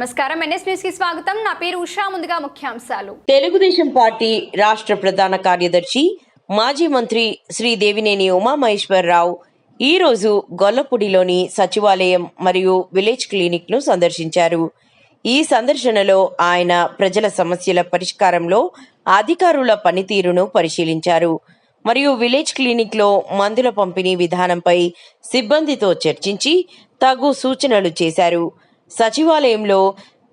నమస్కారం. ఎన్ఎస్కి స్వాగతం. నా పేరు ఉషా. ముందుగా ముఖ్యాంశాలు. తెలుగుదేశం పార్టీ రాష్ట్ర ప్రధాన కార్యదర్శి మాజీ మంత్రి శ్రీ దేవినేని ఉమామహేశ్వరరావు ఈరోజు గొల్లపూడిలోని సచివాలయం మరియు విలేజ్ క్లినిక్ను సందర్శించారు. ఈ సందర్శనలో ఆయన ప్రజల సమస్యల పరిష్కారంలో అధికారుల పనితీరును పరిశీలించారు. మరియు విలేజ్ క్లినిక్లో మందుల పంపిణీ విధానంపై సిబ్బందితో చర్చించి తగు సూచనలు చేశారు. సచివాలయంలో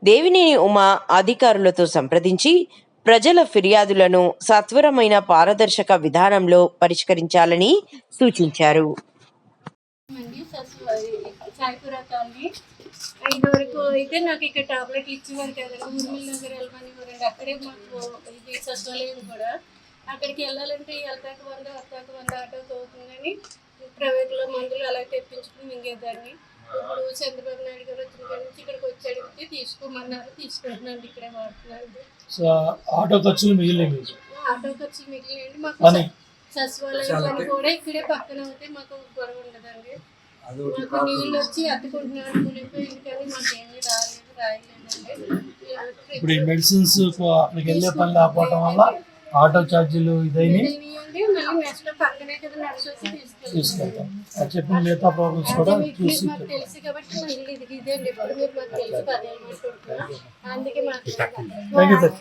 దేవినేని ఉమా అధికారులతో సంప్రదించి ప్రజల ఫిర్యాదులను సత్వరమైన పారదర్శక విధానంలో పరిష్కరించాలని సూచించారు. అండి అయితే నాకు ఇక్కడ టాబ్లెట్ ఇచ్చేవారు కదండి ఊర్మిల్ నగర్ వెళ్ళమని ఇవ్వరండి అక్కడే మాకు ఇది సచివాలయం కూడా. అక్కడికి వెళ్ళాలంటే వెళ్తాక వంద వస్తాక వంద ఆటోకి అవుతుందని ప్రైవేట్లో మందులు అలా తెప్పించుకుని మింగేదాన్ని. ఇప్పుడు చంద్రబాబు నాయుడు గారు వచ్చిన కాడి నుంచి ఇక్కడికి వచ్చాడు తీసుకోమన్నారు తీసుకుంటున్నాను ఇక్కడే వాడుతున్నాను సో ఆటో ఖర్చులు మిగిలినవి మీకు? ఆటో ఖర్చు మిగిలినండి మాకు పని? సచివాలయం పని కూడా ఇక్కడే పక్కన అవుతే మాకు గొడవ ఉండదండి. మాకు నీళ్ళు వచ్చి అత్తుకుంటున్నాడు కూలిపోయింది కానీ మాకేమీ రాలేదు రాయలేదండి. ఇప్పుడు ఈ మెడిసిన్స్ అక్కడికి వెళ్ళే పని లేకపోవటం వల్ల ఆటో ఛార్జీలు ఇదైనా తీసుకెళ్తాం. అది చెప్పిన మిగతా ప్రాబ్లమ్స్ కూడా చూసి థ్యాంక్ యూ సార్.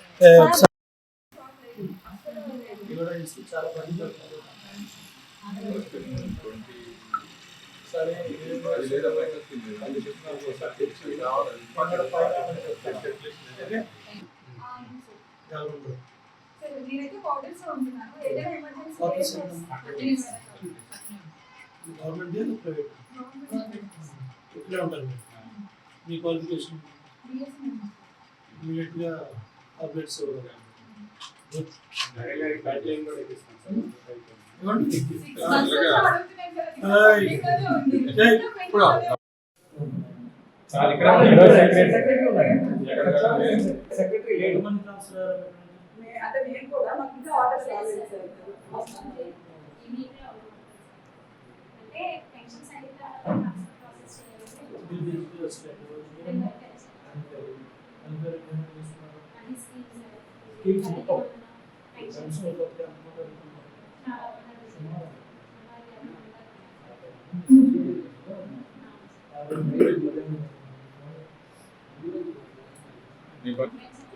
నేనైతే పౌడర్స్ ఉంటున్నాను ఏదైనా ఎమర్జెన్సీ గవర్నమెంట్ ది, ప్రైవేట్ ఇక్కడే ఉంటారు మీ క్వాలిఫికేషన్ ఇమీడియట్గా అప్డేట్స్ అంటే నేను కూడా నాకు ఇంకా ఆర్డర్స్ రాలేదు సార్ అంటే పెన్షన్స్ అయితే ప్రాసెస్ చేయాలి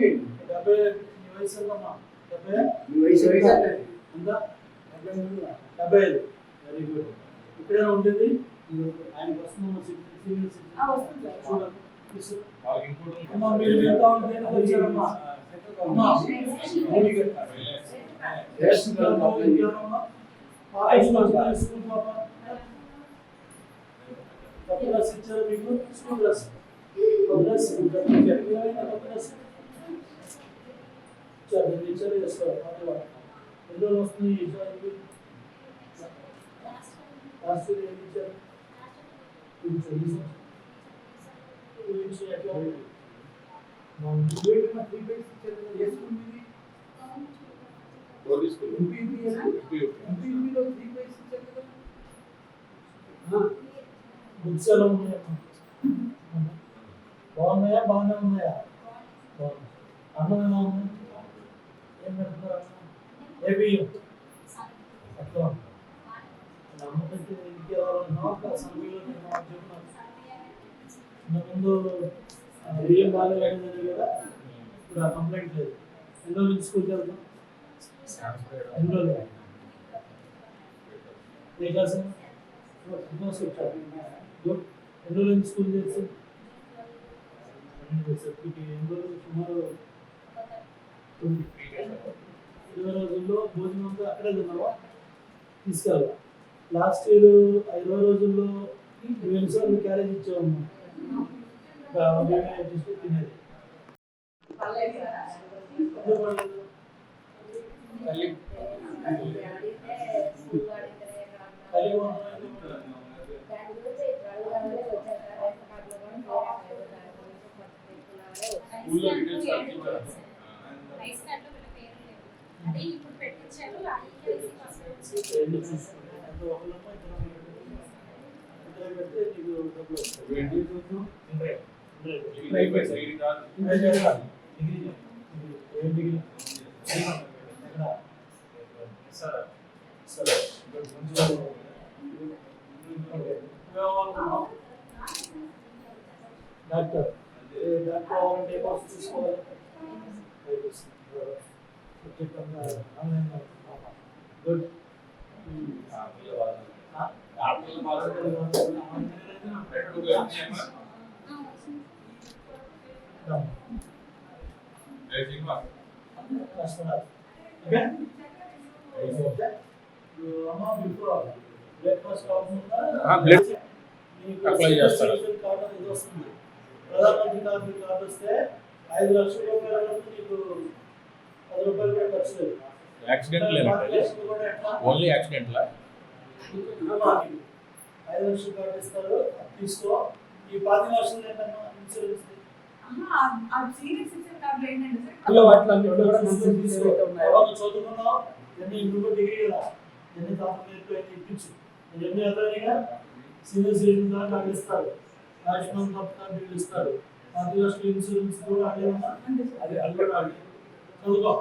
ఏ డెబ్బై ఐదు వెరీ గుడ్ ఇక్కడైనా ఉండేది ఆయన వస్తున్నాము సీనియర్ చూడండి అమ్మా మీరు మిగతా వాళ్ళు వచ్చారమ్మా అమ్మా స్కూల్ పాప కొత్త డ్రెస్ ఇచ్చారు మీకు స్కూల్ డ్రెస్ కొత్త డ్రెస్ ఏమైనా కొత్త డ్రెస్ ఇచ్చారు రెండు ఇచ్చారు వేసుకోవాలి అదే వాళ్ళు. ఎన్ని రోజులు వస్తుంది ఈ జాబ్కి? లాస్ట్ ఇయర్ ఏమి బాగున్నాయా? బాగానే ఉన్నాయా? అన్నం ఎలా ఉంది ఏం పెడుతున్నారు? ఏ బియ్యం అట్లా ఉంది. నమ్మకంటే ఇంటికి రావాలన్నా సమయంలో ఇంతకుముందు కదా ఇప్పుడు ఆ కంప్లైంట్ లేదు ఎన్ని రోజులు నుంచి స్కూల్కి వెళ్తాం ఎన్ని రోజులు ఏ క్లాస్ ఎన్ని రోజులు స్కూల్ చేసి సుమారు ఇరవై రోజుల్లో భోజనం అక్కడే తిన్నావా తీసుకెళ్ళా లాస్ట్ ఇయర్ ఇరవై రోజుల్లో వేలు సార్లు క్యారేజ్ చూసి తినేది. ఎందుకు రైస్ కార్డులో వీళ్ళ పేరు లేదు అదే ఇప్పుడు పెట్టించారు IAS ఫస్ట్ నుంచి రెండు చూసుకుంటే అంటే ఒకళ్ళమ్మ ఇద్దరు ఇద్దరు పెడితే నీకు డబ్బులు వస్తాయి ఏంటి చూసు? ఇంద్రే. ఇంద్రే. ఇంద్రే అయిపోయింది. ఇంద్రే చేయాలి. డిగ్రీ చేయాలి. డిగ్రీ. ఏం డిగ్రీ? ఎక్కడ? సరే. సరే. ఓకే. నువ్వేమనుకున్నావు? డాక్టర్ ఏ డాక్టర్ అవ్వాలంటే ఏ కోర్స్ తీసుకోవాలి గుడ్ బ్రేక్ఫాస్ట్ బ్లడ్ అప్లై చేస్తారు. ప్రధానమంత్రి కార్డు కార్డు వస్తే ఐదు లక్షల రూపాయల వరకు నీకు పది రూపాయలు కూడా ఖర్చు లేదు యాక్సిడెంట్? ఓన్లీ యాక్సిడెంట్ ఐదు లక్షలు కార్డు ఇస్తారు తీసుకో ఈ పది లక్షలు ఏంటమ్మా ఇన్సూరెన్స్ చదువుకున్నావు ఇప్పుడు డిగ్రీ కదా ఎన్ని తాపం ఎన్ని ఇప్పించు ఎన్ని అర్థమైనా సీనియర్ సిటిజన్ దాకా కార్డు ఇస్తారు ఆయుష్మాన్ భారత్ కార్డు ఇస్తారు. లక్షల ఇన్సూరెన్స్ కూడా అదేమన్నా అది అది కూడా అదే. చదువుకో.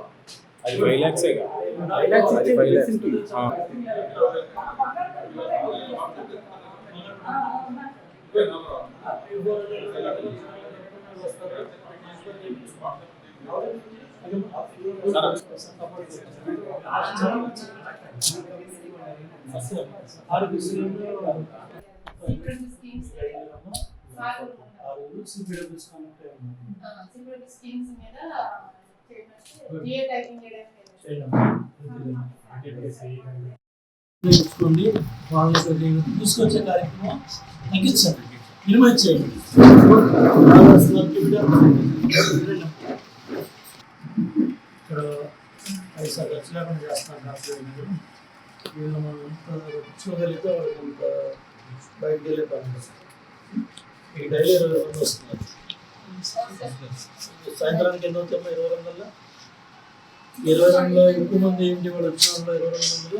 అది ఫైవ్ ల్యాక్స్ అది ఫైవ్ ల్యాక్స్ స్కీమ్స్ మీద తీసుకొచ్చే కార్యక్రమం తగ్గించండి మినిమైజ్ చేయండి. ఇక్కడ పైసా ఖర్చు లేకుండా చేస్తున్నారు డాక్టర్ గారు. వీళ్ళు మనం ఎంత కూర్చోగలిగితే వాళ్ళకి అంత బయటకు వెళ్ళే పని. ఈ డైలీ ఇరవై మంది వస్తున్నారు సాయంత్రానికి ఎన్ని అవుతామో ఇరవై రెండు వల్ల ఇరవై రెండులో ఎక్కువ మంది ఏంటి వాళ్ళు వచ్చిన వాళ్ళు ఇరవై రెండు మందిలో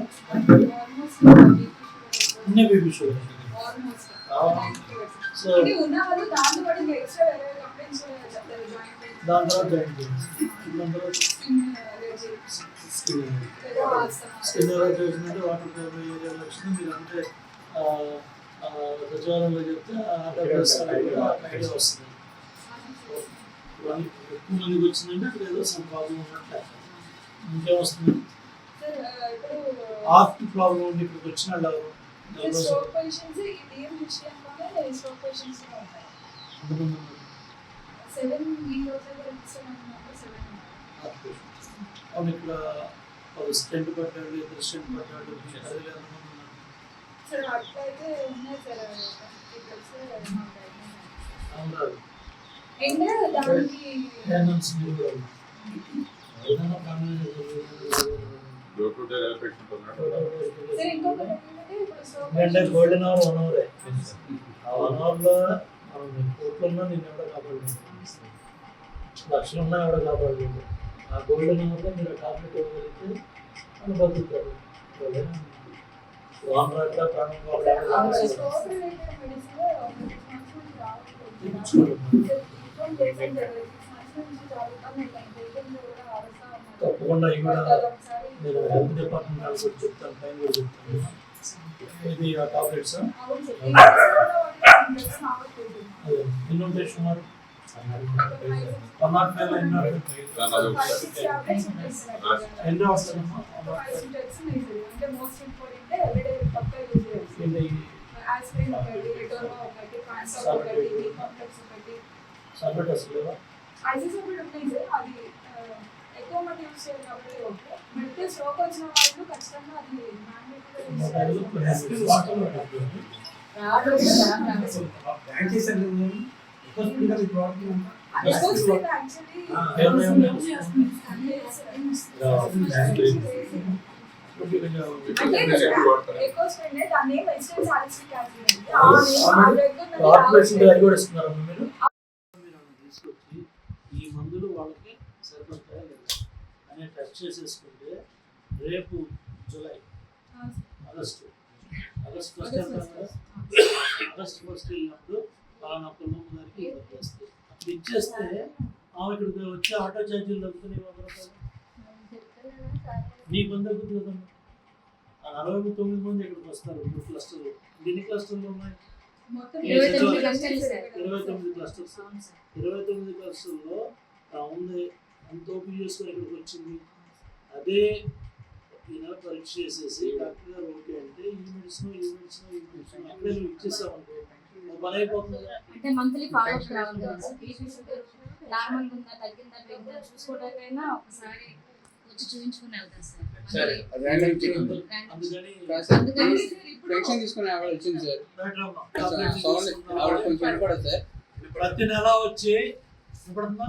అన్నీ బీపీ షుగర్. సో దాని తర్వాత జాయింట్ దాని తర్వాత స్కిన్ స్కిన్ ఎలా చేసిందంటే వాటర్ ఏరియా లక్షణం మీరు అంటే సచివాలయంలో చెప్తే ఐడియా వస్తుంది ఎక్కువ మందికి వచ్చిందంటే అక్కడ ఏదో సమ్ ప్రాబ్లం ఉన్నట్టు ఇంకేం వస్తుంది? హార్ట్ ప్రాబ్లం ఉండి ఇక్కడికి వచ్చిన. అవును ఇక్కడ స్టెంట్ పట్టాడు ఇద్దరు స్టెంట్ అది లేదు. ఉన్నారు? సార్ అట్లయితే ఉన్నాయి సార్ అండ్ దానికి డోర్ టు డోర్ సార్ ఇంకొకటి ఏంటంటే ఇప్పుడు అంటే గోల్డెన్ అవర్ వన్ అవర్ ఆ వన్ అవర్లో మనం కోట్లు నేను ఎవడ కాపాడలేదు లక్షలు ఉన్నా ఎవడ కాపాడలేదు ఆ గోల్డెన్ అవర్లో మీరు టాబ్లెట్ ఇవ్వగలిగితే వాళ్ళు బతుకుతారు. తెచ్చుకోవాలి. తప్పకుండా ఇవి కూడా నేను హెల్త్ డిపార్ట్మెంట్ వాళ్ళకి కూడా చెప్తాను. పైన కూడా చెప్తాను. ఇది ఆ టాబ్లెట్స్ ఎన్ని ఉంటాయి సుమారు? వన్ నాట్ ఫైవ్ ఎన్ని ఎన్ని వస్తాయమ్మా అంటే మోస్ట్ ఐసీసీ ఉన్నాయి సార్ అది ఎక్కువ మంది యూజ్ చేయాలి కాబట్టి ఓకే బట్ స్ట్రోక్ వచ్చిన వాళ్ళు ఖచ్చితంగా అది మ్యాండేటరీగా యూజ్ చేయాలి తీసుకొచ్చి ఈ మందులు వాళ్ళకి సరిపడతాయా లేదా అని టెస్ట్ చేసేసుకుంటే రేపు July August. August first August first వెళ్ళినప్పుడు పలానా పొలం గారికి ఇచ్చేస్తే అప్పుడు ఇచ్చేస్తే ఆమె ఇక్కడికి వచ్చే ఆటో ఛార్జీలు తగ్గుతున్నాయి వంద రూపాయలు. నీకు వంద తగ్గుతుంది కదమ్మా నలభై తొమ్మిది మంది ఇక్కడికి వస్తారు మూడు క్లస్టర్లు ఎన్ని క్లస్టర్లు ఉన్నాయి? ఇరవై తొమ్మిది క్లస్టర్స్ ఇరవై తొమ్మిది క్లస్టర్లో ఉంది అంత ఓపెన్ చేసుకొని ఇక్కడికి వచ్చింది. అదే ఈయన పరీక్ష చేసేసి డాక్టర్ గారు ఓకే అంటే ఈ మెడిసిన్ ఈ మెడిసిన్ ఈ మెడిసిన్ అక్కడే అంటే మంత్లీ ఫాలో అప్ రావాలి కదా సార్ బీపీ షుగర్ నార్మల్ ఉందా తగ్గిందా చూసుకోవడానికైనా ఒకసారి వచ్చి చూపించుకుని వెళ్తారు సార్. సరే మళ్ళీ అది ర్యాండమ్ చెకింగ్ అందుకని కాదు సార్ అందుకని పెన్షన్ తీసుకునే ఆవిడ వచ్చింది సార్. డాక్టర్ అమ్మ, సౌండ్ టాబ్లెట్లు ఆవిడ కొంచెం తీసుకున్నావా? వినపడదు సార్. ప్రతి నెల వచ్చి వినపడుతుందా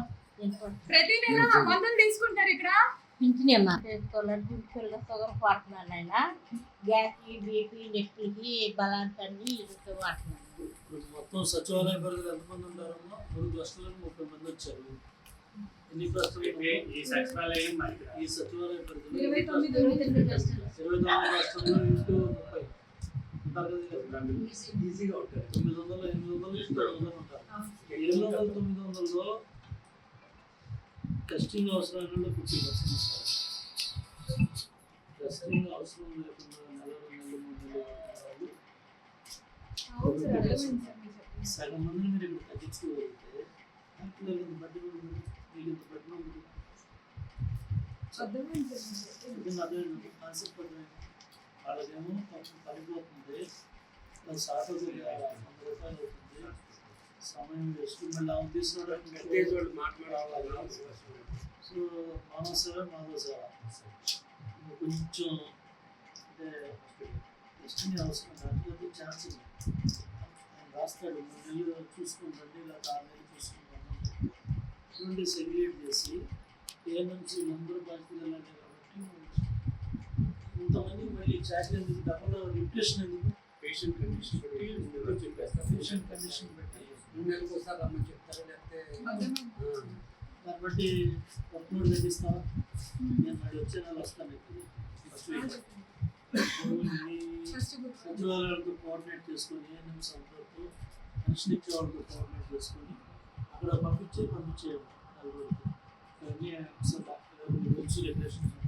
ప్రతి నెల మందులు తీసుకుంటారు ఇక్కడ? చేసుకోవాలని వాడుతున్నాను ఆయన. గ్యాస్ బీపీ నెట్లకి బలాంతాన్ని వాడుతున్నాను. మొత్తం సచివాలయ పరిధిలో ఎంతమంది ఉంటారమ్మా? మూడు క్లస్టర్లకు ముప్పై మంది వచ్చారు. ఎన్ని క్లస్టర్లు ఈ సచివాలయం ఈ సచివాలయ పరిధిలో ఇరవై తొమ్మిది క్లస్టర్లు ఇంటూ ముప్పై. ఉంటారు కదా ఇక. ఈజీగా ఉంటుంది తొమ్మిది వందలు ఎనిమిది వందలు ఇంటూ తొమ్మిది వందలు ఉంటారు. ఎనిమిది వందలు తొమ్మిది వందలలో టెస్టింగ్ అవసరం వాళ్ళు ఫిఫ్టీ పర్సెంట్ టెస్టింగ్ అవసరం లేకుండా సగం మందిని మీరు ఇక్కడ తగ్గించుకోగలిగితే పిల్లలకి ఇంత ఉంది ఇంత బట్టి అర్థమైంది కాన్సెప్ట్ వాళ్ళకేమో కొంచెం పడిపోతుంది ప్లస్ వంద రూపాయలు అవుతుంది సమయం వేస్ట్ మళ్ళీ ఆమె మాట్లాడాలి సో మానవ సేవ మాధవ సేవ కొంచెం అంటే టెస్టింగ్ అవసరం డాక్టర్ ఛాన్స్ రాస్తాడు. మూడు నెలలు చూసుకుంటండి. ఇలా ఆరు నెలలు చూసుకుంటాను ఇటువంటి సెగ్రిగేట్ చేసి ఏ నుంచి బాధ్యతలు వెళ్ళాలి కాబట్టి ఇంతమంది మళ్ళీ చాకరీ ఎందుకు డబ్బులో రిప్యుటేషన్ ఎందుకు? పేషెంట్ కండిషన్ బట్టి ముందుగా చెప్పేస్తారు పేషెంట్ కండిషన్ బట్టి. మూడు నెలలకు ఒకసారి రమ్మని చెప్తారా? లేకపోతే. దాన్ని బట్టి వర్క్లోడ్ తగ్గిస్తావా? నేను మళ్ళీ వచ్చే నెల వస్తాను. సచివాలయాలతో కోఆర్డినేట్ చేసుకొని ఏఎన్ఎం సెంటర్తో పెన్షన్ ఇచ్చే వాళ్ళతో కోఆర్డినేట్ చేసుకొని అక్కడ పంపించే పంపించేయండి డాక్టర్ గారు రూల్స్ రెగ్యులేషన్స్